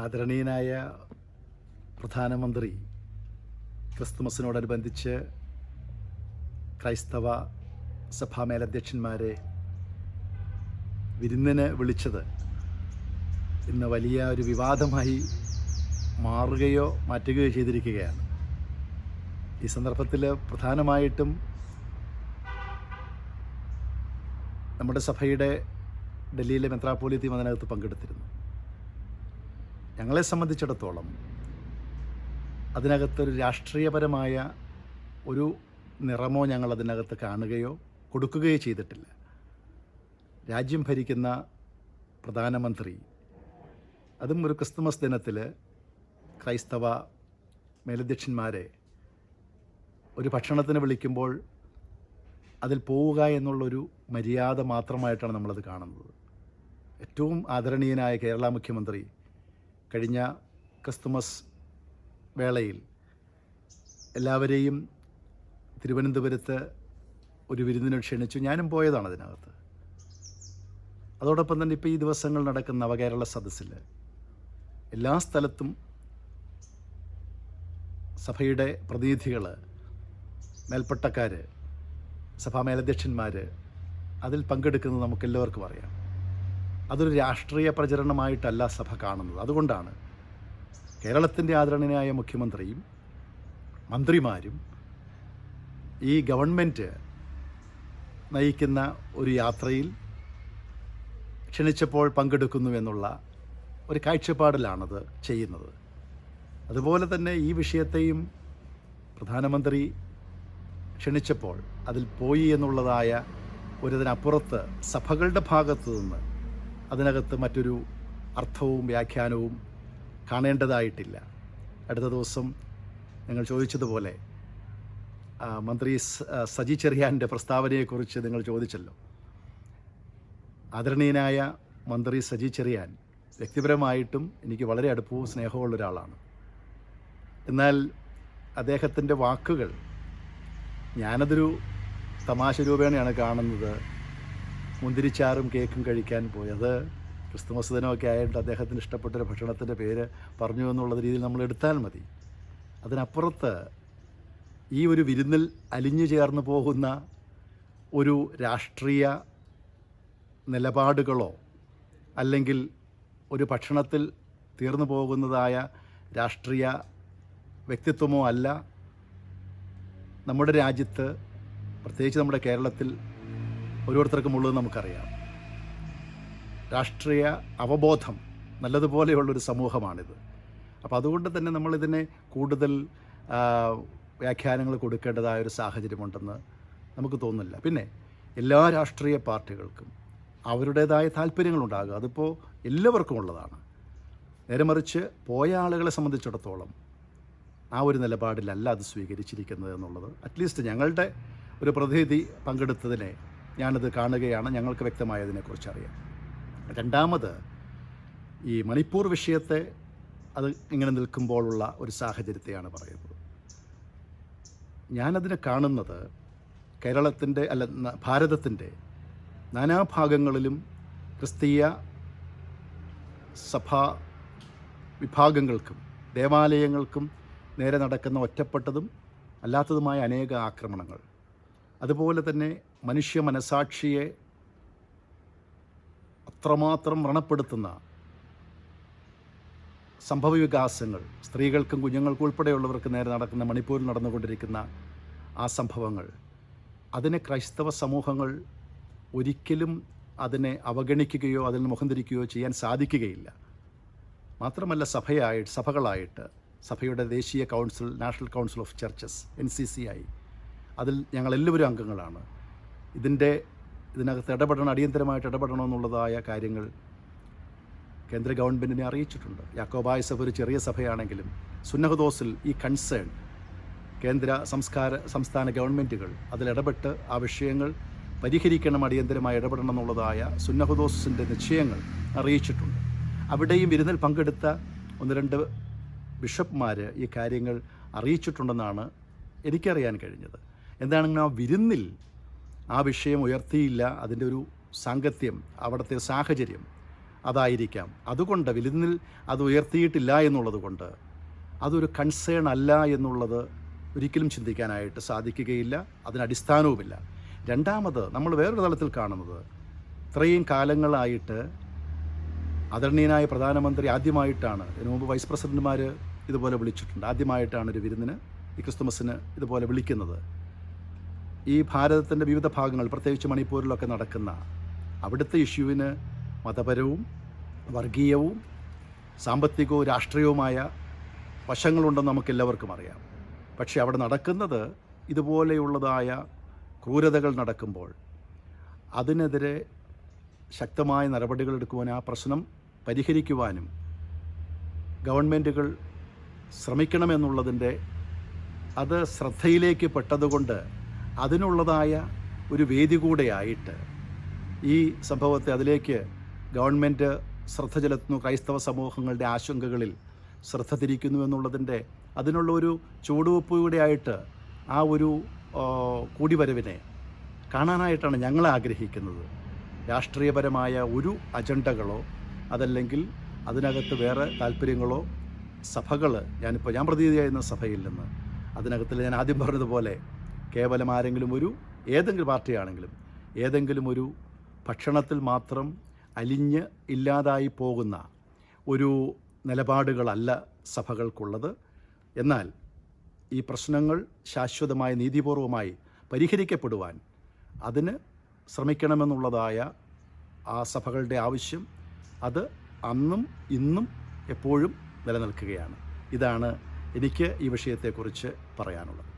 ആദരണീയനായ പ്രധാനമന്ത്രി ക്രിസ്തുമസിനോടനുബന്ധിച്ച് ക്രൈസ്തവ സഭാ മേലധ്യക്ഷന്മാരെ വിരുന്നിന് വിളിച്ചത് ഇന്ന് വലിയ ഒരു വിവാദമായി മാറുകയോ മാറ്റുകയോ ചെയ്തിരിക്കുകയാണ്. ഈ സന്ദർഭത്തിൽ പ്രധാനമായിട്ടും നമ്മുടെ സഭയുടെ ഡൽഹിയിലെ മെത്രാപ്പോലിത്തീം അതിനകത്ത് പങ്കെടുത്തിരുന്നു. ഞങ്ങളെ സംബന്ധിച്ചിടത്തോളം അതിനകത്തൊരു രാഷ്ട്രീയപരമായ ഒരു നിറമോ ഞങ്ങൾ അതിനകത്ത് കാണുകയോ കൊടുക്കുകയോ ചെയ്തിട്ടില്ല. രാജ്യം ഭരിക്കുന്ന പ്രധാനമന്ത്രി അതും ഒരു ക്രിസ്തുമസ് ദിനത്തിൽ ക്രൈസ്തവ മേലധ്യക്ഷന്മാരെ ഒരു ഭക്ഷണത്തിന് വിളിക്കുമ്പോൾ അതിൽ പോവുക എന്നുള്ളൊരു മര്യാദ മാത്രമായിട്ടാണ് നമ്മളത് കാണുന്നത്. ഏറ്റവും ആദരണീയനായ കേരള മുഖ്യമന്ത്രി കഴിഞ്ഞ ക്രിസ്തുമസ് വേളയിൽ എല്ലാവരെയും തിരുവനന്തപുരത്ത് ഒരു വിരുന്നിന് ക്ഷണിച്ചു. ഞാനും പോയതാണ് അതിനകത്ത്. അതോടൊപ്പം തന്നെ ഇപ്പോൾ ഈ ദിവസങ്ങൾ നടക്കുന്ന നവകേരള സദസ്സിൽ എല്ലാ സ്ഥലത്തും സഭയുടെ പ്രതിനിധികൾ മേൽപ്പട്ടക്കാർ സഭാ മേലധ്യക്ഷന്മാർ അതിൽ പങ്കെടുക്കുന്നത് നമുക്കെല്ലാവർക്കും അറിയാം. അതൊരു രാഷ്ട്രീയ പ്രചരണമായിട്ടല്ല സഭ കാണുന്നത്. അതുകൊണ്ടാണ് കേരളത്തിന്റെ ആദരണീയനായ മുഖ്യമന്ത്രിയും മന്ത്രിമാരും ഈ ഗവൺമെന്റ് നയിക്കുന്ന ഒരു യാത്രയിൽ ക്ഷണിച്ചപ്പോൾ പങ്കെടുക്കുന്നു എന്നുള്ള ഒരു കാഴ്ചപ്പാടിലാണത് ചെയ്യുന്നത്. അതുപോലെ തന്നെ ഈ വിഷയത്തെയും പ്രധാനമന്ത്രി ക്ഷണിച്ചപ്പോൾ അതിൽ പോയി എന്നുള്ളതായ ഒരിതിനപ്പുറത്ത് സഭകളുടെ ഭാഗത്തു നിന്ന് അതിനകത്ത് മറ്റൊരു അർത്ഥവും വ്യാഖ്യാനവും കാണേണ്ടതായിട്ടില്ല. അടുത്ത ദിവസം നിങ്ങൾ ചോദിച്ചതുപോലെ മന്ത്രി സജി ചെറിയാന്റെ പ്രസ്താവനയെക്കുറിച്ച് നിങ്ങൾ ചോദിച്ചല്ലോ. ആദരണീയനായ മന്ത്രി സജി ചെറിയാൻ വ്യക്തിപരമായിട്ടും എനിക്ക് വളരെ അടുപ്പവും സ്നേഹമുള്ള ഒരാളാണ്. എന്നാൽ അദ്ദേഹത്തിന്റെ വാക്കുകൾ ഞാനതൊരു തമാശ രൂപേണയാണ് കാണുന്നത്. മുന്തിരിച്ചാറും കേക്കും കഴിക്കാൻ പോയത്. ക്രിസ്തുമസ് ദിനമൊക്കെ ആയതുകൊണ്ട് അദ്ദേഹത്തിന് ഇഷ്ടപ്പെട്ടൊരു ഭക്ഷണത്തിന്റെ പേര് പറഞ്ഞു എന്നുള്ള രീതിയിൽ നമ്മൾ എടുത്താൽ മതി. അതിനപ്പുറത്ത് ഈ ഒരു വിരുന്നിൽ അലിഞ്ഞു ചേർന്ന് പോകുന്ന ഒരു രാഷ്ട്രീയ നിലപാടുകളോ അല്ലെങ്കിൽ ഒരു ഭക്ഷണത്തിൽ തീർന്നു പോകുന്നതായ രാഷ്ട്രീയ വ്യക്തിത്വമോ അല്ല. നമ്മുടെ രാജ്യത്ത് പ്രത്യേകിച്ച് നമ്മുടെ കേരളത്തിൽ ഓരോരുത്തർക്കും ഉള്ളത് നമുക്കറിയാം. രാഷ്ട്രീയ അവബോധം നല്ലതുപോലെയുള്ളൊരു സമൂഹമാണിത്. അപ്പോൾ അതുകൊണ്ട് തന്നെ നമ്മളിതിനെ കൂടുതൽ വ്യാഖ്യാനങ്ങൾ കൊടുക്കേണ്ടതായ ഒരു സാഹചര്യമുണ്ടെന്ന് നമുക്ക് തോന്നുന്നില്ല. പിന്നെ എല്ലാ രാഷ്ട്രീയ പാർട്ടികൾക്കും അവരുടേതായ താല്പര്യങ്ങളുണ്ടാകുക അതിപ്പോൾ എല്ലാവർക്കും ഉള്ളതാണ്. നേരെ മറിച്ച് പോയ ആളുകളെ സംബന്ധിച്ചിടത്തോളം ആ ഒരു നിലപാടിലല്ല അത് സ്വീകരിച്ചിരിക്കുന്നത് എന്നുള്ളത്. അറ്റ്ലീസ്റ്റ് ഞങ്ങളുടെ ഒരു പ്രതിനിധി പങ്കെടുത്തതിനെ ഞാനത് കാണുകയാണ് ഞങ്ങൾക്ക് വ്യക്തമായതിനെക്കുറിച്ച് അറിയാം രണ്ടാമത് ഈ മണിപ്പൂർ വിഷയത്തെ അത് ഇങ്ങനെ നിൽക്കുമ്പോഴുള്ള ഒരു സാഹചര്യത്തെയാണ് പറയുന്നത്. ഞാനതിനെ കാണുന്നത് കേരളത്തിന്റെ അല്ല ഭാരതത്തിന്റെ നാനാഭാഗങ്ങളിലും ക്രിസ്തീയ സഭാ വിഭാഗങ്ങൾക്കും ദേവാലയങ്ങൾക്കും നേരെ നടക്കുന്ന ഒറ്റപ്പെട്ടതും അല്ലാത്തതുമായ അനേക ആക്രമണങ്ങൾ അതുപോലെ തന്നെ മനുഷ്യ മനസാക്ഷിയെ അത്രമാത്രം വ്രണപ്പെടുത്തുന്ന സംഭവവികാസങ്ങൾ സ്ത്രീകൾക്കും കുഞ്ഞുങ്ങൾക്കും ഉൾപ്പെടെയുള്ളവർക്ക് നേരെ നടക്കുന്ന മണിപ്പൂരിൽ നടന്നുകൊണ്ടിരിക്കുന്ന ആ സംഭവങ്ങൾ അതിനെ ക്രൈസ്തവ സമൂഹങ്ങൾ ഒരിക്കലും അതിനെ അവഗണിക്കുകയോ അതിൽ മുഖം തിരിക്കുകയോ ചെയ്യാൻ സാധിക്കുകയില്ല. മാത്രമല്ല സഭയായിട്ട് സഭകളായിട്ട് സഭയുടെ ദേശീയ council national council of churches N C C ആയി അതിൽ ഞങ്ങൾ എല്ലാവരും അംഗങ്ങളാണ്. ഇതിന്റെ ഇതിനകത്ത് ഇടപെടണം അടിയന്തരമായിട്ട് ഇടപെടണമെന്നുള്ളതായ കാര്യങ്ങൾ കേന്ദ്ര ഗവൺമെന്റിനെ അറിയിച്ചിട്ടുണ്ട്. യാക്കോബായ സഭ ഒരു ചെറിയ സഭയാണെങ്കിലും സുന്നഹദോസിൽ ഈ കൺസേൺ കേന്ദ്ര സംസ്കാര സംസ്ഥാന ഗവൺമെന്റുകൾ അതിലിടപെട്ട് ആ വിഷയങ്ങൾ പരിഹരിക്കണം അടിയന്തരമായി ഇടപെടണം എന്നുള്ളതായ സുന്നഹദോസിന്റെ നിശ്ചയങ്ങൾ അറിയിച്ചിട്ടുണ്ട്. അവിടെയും വിരുന്നിൽ പങ്കെടുത്ത ഒന്ന് രണ്ട് ബിഷപ്പ്മാർ ഈ കാര്യങ്ങൾ അറിയിച്ചിട്ടുണ്ടെന്നാണ് എനിക്കറിയാൻ കഴിഞ്ഞത്. എന്താണെങ്കിലും ആ വിരുന്നിൽ ആ വിഷയം ഉയർത്തിയില്ല അതിന്റെ ഒരു സാങ്കത്യം അവിടുത്തെ സാഹചര്യം അതായിരിക്കാം. അതുകൊണ്ട് വിരുന്നിൽ അത് ഉയർത്തിയിട്ടില്ല എന്നുള്ളത് കൊണ്ട് അതൊരു കൺസേൺ അല്ല എന്നുള്ളത് ഒരിക്കലും ചിന്തിക്കാനായിട്ട് സാധിക്കുകയില്ല അതിന് അടിസ്ഥാനവുമില്ല. രണ്ടാമത് നമ്മൾ വേറൊരു തലത്തിൽ കാണുന്നത് ഇത്രയും കാലങ്ങളായിട്ട് ആദരണീയനായ പ്രധാനമന്ത്രി ആദ്യമായിട്ടാണ് ഇതിനു മുമ്പ് വൈസ് പ്രസിഡന്റുമാർ ഇതുപോലെ വിളിച്ചിട്ടുണ്ട്. ആദ്യമായിട്ടാണ് ഒരു വിരുന്നിന് ഈ ക്രിസ്തുമസിന് ഇതുപോലെ വിളിക്കുന്നത്. ഈ ഭാരതത്തിന്റെ വിവിധ ഭാഗങ്ങൾ പ്രത്യേകിച്ച് മണിപ്പൂരിലൊക്കെ നടക്കുന്ന അവിടുത്തെ ഇഷ്യൂവിന് മതപരവും വർഗീയവും സാമ്പത്തികവും രാഷ്ട്രീയവുമായ വശങ്ങളുണ്ടെന്ന് നമുക്ക് എല്ലാവർക്കും അറിയാം. പക്ഷേ അവിടെ നടക്കുന്നത് ഇതുപോലെയുള്ളതായ ക്രൂരതകൾ നടക്കുമ്പോൾ അതിനെതിരെ ശക്തമായ നടപടികൾ എടുക്കുവാൻ ആ പ്രശ്നം പരിഹരിക്കുവാനും ഗവൺമെന്റുകൾ ശ്രമിക്കണമെന്നുള്ളതിന്റെ അത് ശ്രദ്ധയിലേക്ക് പെട്ടതുകൊണ്ട് അതിനുള്ളതായ ഒരു വേദി കൂടെയായിട്ട് ഈ സംഭവത്തെ അതിലേക്ക് ഗവൺമെന്റ് ശ്രദ്ധ ചെലുത്തുന്നു. ക്രൈസ്തവ സമൂഹങ്ങളുടെ ആശങ്കകളിൽ ശ്രദ്ധ തിരിക്കുന്നു എന്നുള്ളതിന്റെ അതിനുള്ള ഒരു ചുവടുവെപ്പ് കൂടെയായിട്ട് ആ ഒരു കൂടിവരവിനെ കാണാനായിട്ടാണ് ഞങ്ങൾ ആഗ്രഹിക്കുന്നത്. രാഷ്ട്രീയപരമായ ഒരു അജണ്ടകളോ അതല്ലെങ്കിൽ അതിനകത്ത് വേറെ താല്പര്യങ്ങളോ സഭകൾ ഞാനിപ്പോൾ ഞാൻ പ്രതിനിധിയായിരുന്ന സഭയിൽ നിന്ന് അതിനകത്തിൽ ഞാൻ ആദ്യം പറഞ്ഞതുപോലെ കേവലം ആരെങ്കിലും ഒരു ഏതെങ്കിലും പാർട്ടിയാണെങ്കിലും ഏതെങ്കിലും ഒരു ഭക്ഷണത്തിൽ മാത്രം അലിഞ്ഞ് ഇല്ലാതായി പോകുന്ന ഒരു നിലപാടുകളല്ല സഭകൾക്കുള്ളത്. എന്നാൽ ഈ പ്രശ്നങ്ങൾ ശാശ്വതമായി നീതിപൂർവമായി പരിഹരിക്കപ്പെടുവാൻ അതിന് ശ്രമിക്കണമെന്നുള്ളതായ ആ സഭകളുടെ ആവശ്യം അത് അന്നും ഇന്നും എപ്പോഴും നിലനിൽക്കുകയാണ്. ഇതാണ് എനിക്ക് ഈ വിഷയത്തെക്കുറിച്ച് പറയാനുള്ളത്.